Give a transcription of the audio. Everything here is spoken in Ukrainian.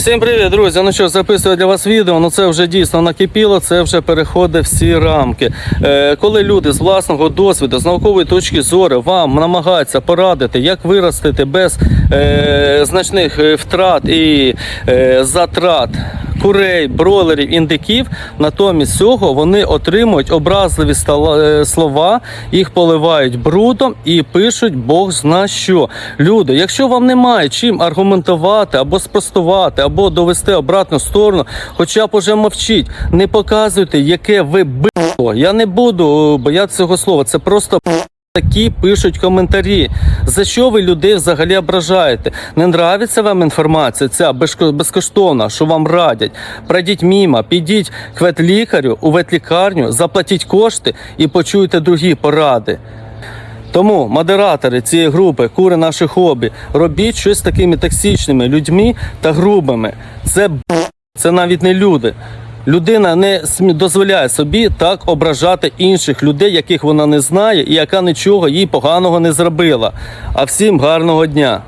Всім привіт, друзі. Ну що, записую для вас відео. Ну це вже дійсно накипіло, це вже переходить всі рамки. Е, коли люди з власного досвіду, з наукової точки зору вам намагаються порадити, як виростити без е, значних е, втрат і е, затрат. Курей, бролерів, індиків, натомість цього вони отримують образливі е, слова, їх поливають брудом і пишуть Бог зна що. Люди, якщо вам немає чим аргументувати або спростувати, або довести обратну сторону, хоча б уже мовчіть, не показуйте, яке ви било. Я не буду е, боятися цього слова. Це просто Такі пишуть коментарі. За що ви людей взагалі ображаєте? Не нравиться вам інформація, ця безко- безкоштовна, що вам радять. Пройдіть мімо, підіть к ветлікарю у ветлікарню, заплатіть кошти і почуйте другі поради. Тому модератори цієї групи кури наше хобі, робіть щось з такими токсичними людьми та грубими. Це це навіть не люди. Людина не дозволяє собі так ображати інших людей, яких вона не знає, і яка нічого їй поганого не зробила. А всім гарного дня.